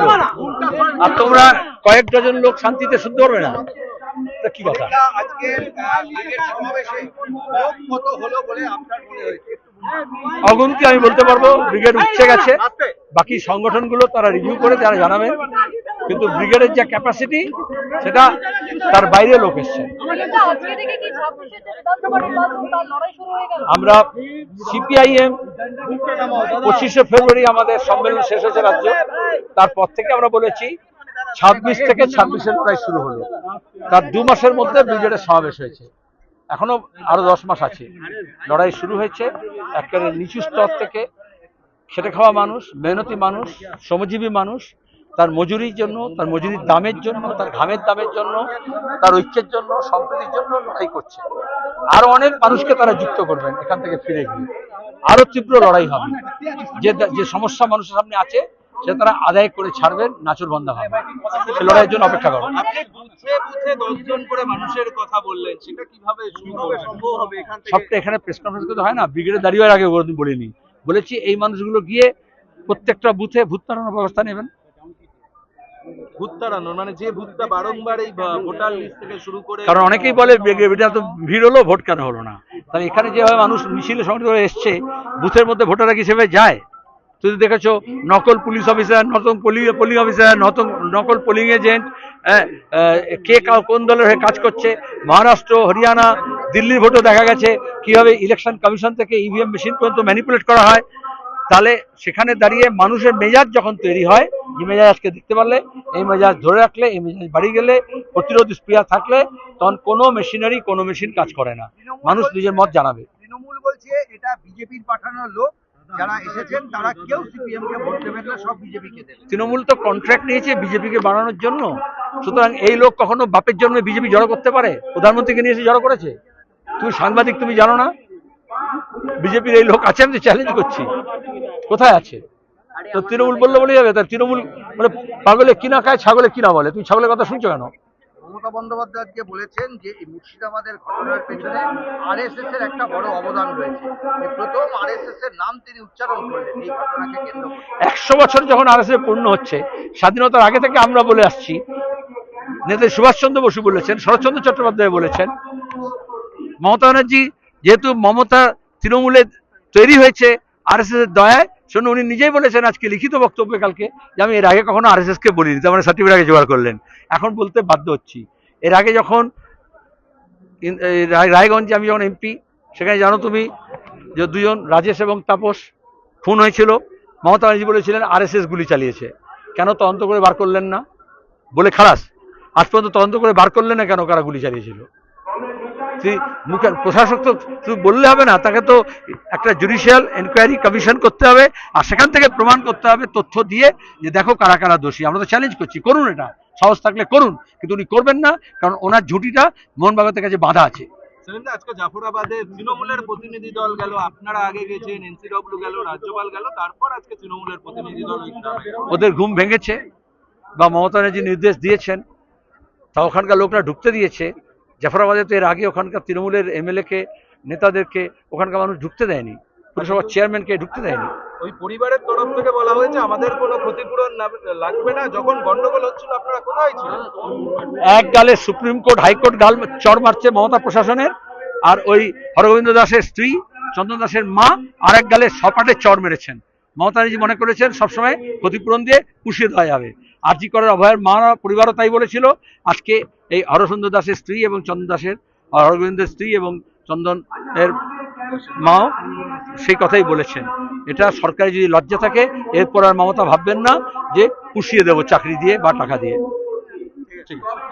লোক আর তোমরা কয়েক ডজন লোক শান্তিতে শুনতে পারবে না? কি কথা। অগুনতি আমি বলতে পারব ব্রিগেড উঠছে গেছে। বাকি সংগঠনগুলো তারা রিভিউ করে তারা জানাবেন কিন্তু ব্রিগেডের যে ক্যাপাসিটি সেটা তার বাইরে লোক এসছে। আমরা সিপিআইএম পঁচিশে ফেব্রুয়ারি আমাদের সম্মেলন শেষ হয়েছে রাজ্য। তারপর থেকে আমরা বলেছি, ছাব্বিশ থেকে ছাব্বিশের লড়াই শুরু হলো। তার দু মাসের মধ্যে ব্রিগেডের সমাবেশ হয়েছে। এখনও আরও দশ মাস আছে। লড়াই শুরু হয়েছে। একেবারে নিচু স্তর থেকে খেটে খাওয়া মানুষ, মেহনতি মানুষ, শ্রমজীবী মানুষ তার মজুরির জন্য তার মজুরির দামের জন্য তার ঘামের দামের জন্য তার ঐক্যের জন্য সম্প্রীতির জন্য লড়াই করছে। আরও অনেক মানুষকে তারা যুক্ত করবেন এখান থেকে ফিরে গিয়ে। আরও তীব্র লড়াই হবে। যে যে সমস্যা মানুষের সামনে আছে সে তারা আদায় করে ছাড়বেন নাচুর বন্ধ হবে। সে লড়াইয়ের জন্য অপেক্ষা করবেন আপনি বুথে বুথে করে মানুষের কথা বললেন কীভাবে সম্ভব সম্ভব হবে এখান থেকে? সবটা এখানে প্রেস কনফারেন্স করতে হয় না। ব্রিগেডে দাঁড়িয়ে আগে বলিনি। বলেছি এই মানুষগুলো গিয়ে প্রত্যেকটা বুথে ভূত তাড়ানোর ব্যবস্থা নেবেন। ভূত তাড়ানোর মানে যে ভূতটা বারংবার এই ভোটার লিস্ট থেকে শুরু করে কারণ অনেকেই বলে ব্রিগেড তো ভিড় হলো, ভোট কেন হলো না? তাহলে এখানে যেভাবে মানুষ মিছিলে সংগঠিত হয়ে এসছে, বুথের মধ্যে ভোটাররা কি যায়? তুমি দেখেছ, নকল পুলিশ অফিসার, নতুন পোলিং অফিসার, নতুন, নকল পোলিং এজেন্ট কে কোন দলের হয়ে কাজ করছে? মহারাষ্ট্র, হরিয়ানা, দিল্লির ভোটও দেখা গেছে, কীভাবে ইলেকশন কমিশন থেকে ইভিএম মেশিন পর্যন্ত ম্যানিপুলেট করা হয়? তাহলে সেখানে দাঁড়িয়ে মানুষের মেজাজ যখন তৈরি হয় যে মেজাজ আজকে দেখতে পারলে এই মেজাজ ধরে রাখলে এই মেজাজ বাড়ি গেলে প্রতিরোধ স্প্রিয়া থাকলে তখন কোনো মেশিনারি কোনো মেশিন কাজ করে না। মানুষ নিজের মত জানাবে। তৃণমূল বলছে এটা বিজেপির পাঠানো লোক যারা এসেছেন তারা কেউ সিপিএম কে ভোট দেবেন না সব বিজেপি কে দেবেন। তৃণমূল তো কন্ট্রাক্ট নিয়েছে বিজেপিকে বাড়ানোর জন্য। সুতরাং এই লোক কখনো বাপের জন্য বিজেপি জড়ো করতে পারে? প্রধানমন্ত্রীকে নিয়ে এসে জড়ো করেছে? তুমি সাংবাদিক তুমি জানো না? বিজেপির এই লোক আছে আমি চ্যালেঞ্জ করছি। কোথায় আছে? তো তৃণমূল বললে বলে যাবে তার তৃণমূল মানে পাগলে কিনা খায় ছাগলে কিনা বলে? তুমি ছাগলের কথা শুনছো কেন? মমতা বন্দ্যোপাধ্যায় আজকে বলেছেন যে এই মুর্শিদাবাদের ঘটনার পেছনে আরএসএস এর একটা বড় অবদান রয়েছে। প্রথম আরএসএস এর নাম তিনি উচ্চারণ করলেন এই ঘটনাকে কেন্দ্র করে। একশো বছর যখন আর পূর্ণ হচ্ছে স্বাধীনতার আগে থেকে আমরা বলে আসছি নেতাজি সুভাষচন্দ্র বসু বলেছেন শরৎচন্দ্র চট্টোপাধ্যায় বলেছেন মমতা ব্যানার্জি যেহেতু মমতা তৃণমূলে তৈরি হয়েছে আর এস দয়ায়, শুনে, উনি নিজেই বলেছেন আজকে, লিখিত বক্তব্যে কালকে, যে আমি এর আগে কখনো আর এস কে বলিনি, তার মানে সার্টিফিকেট আগে জোগাড় করলেন। এখন বলতে বাধ্য হচ্ছি। এর আগে যখন রায়গঞ্জে আমি যখন এমপি সেখানে জানো তুমি, যে দুজন, রাজেশ এবং তাপস, খুন হয়েছিল। মমতা ব্যানার্জি বলেছিলেন আরএসএস গুলি চালিয়েছে। কেন তদন্ত করে বার করলেন না? বলে খালাস, আজ পর্যন্ত তদন্ত করে বার করলেন না কেন কারা গুলি চালিয়েছিল? তুই মুখে প্রশাসক তো শুধু বললে হবে না তাকে তো একটা জুডিশিয়াল এনকোয়ারি কমিশন করতে হবে আর সেখান থেকে প্রমাণ করতে হবে তথ্য দিয়ে যে দেখো কারা কারা দোষী। আমরা তো চ্যালেঞ্জ করছি করুন এটা। সাহস থাকলে করুন কিন্তু উনি করবেন না কারণ ওনার ঝুঁটিটা মোহনবাগাতের কাছে বাধা আছে। আজকে জাফরাবাদে তৃণমূলের প্রতিনিধি দল গেল আপনারা আগে গেছেন এনসিডব্লিউ গেল রাজ্যপাল গেল তারপর আজকে তৃণমূলের প্রতিনিধি দল। ওদের ঘুম ভেঙেছে বা মমতা ব্যানার্জি নির্দেশ দিয়েছেন তা ওখানকার লোকরা ঢুকতে দিয়েছে। জাফরাবাদে তো এর আগে ওখানকার তৃণমূলের এমএলএ-কে নেতাদেরকে ওখানকার মানুষ ঢুকতে দেয়নি। পুরসভার চেয়ারম্যানকে ঢুকতে দেয়নি। ওই পরিবারের তরফ থেকে বলা হয়েছে আমাদের কোনো ক্ষতিপূরণ লাগবে না। যখন গন্ডগোল হচ্ছিল আপনারা কোথায় ছিলেন? এক গালে সুপ্রিম কোর্ট হাইকোর্ট গাল চর মারছে মমতা প্রশাসনের আর ওই হরগোবিন্দ দাসের স্ত্রী চন্দন দাসের মা আর এক গালে সপাটে চর মেরেছেন। মমতা ব্যানার্জি মনে করেছেন সবসময় ক্ষতিপূরণ দিয়ে পুষিয়ে দেওয়া যাবে। আরজি করার অভয়ের মা পরিবারও তাই বলেছিল। আজকে এই হরসুন্দর দাসের স্ত্রী এবং চন্দন দাসের, হরগোবিন্দের স্ত্রী এবং চন্দন এর মাও সেই কথাই বলেছেন। এটা সরকারি যদি লজ্জা থাকে, এরপর আর মমতা ভাববেন না যে পুষিয়ে দেবো চাকরি দিয়ে বা টাকা দিয়ে। ঠিক আছে।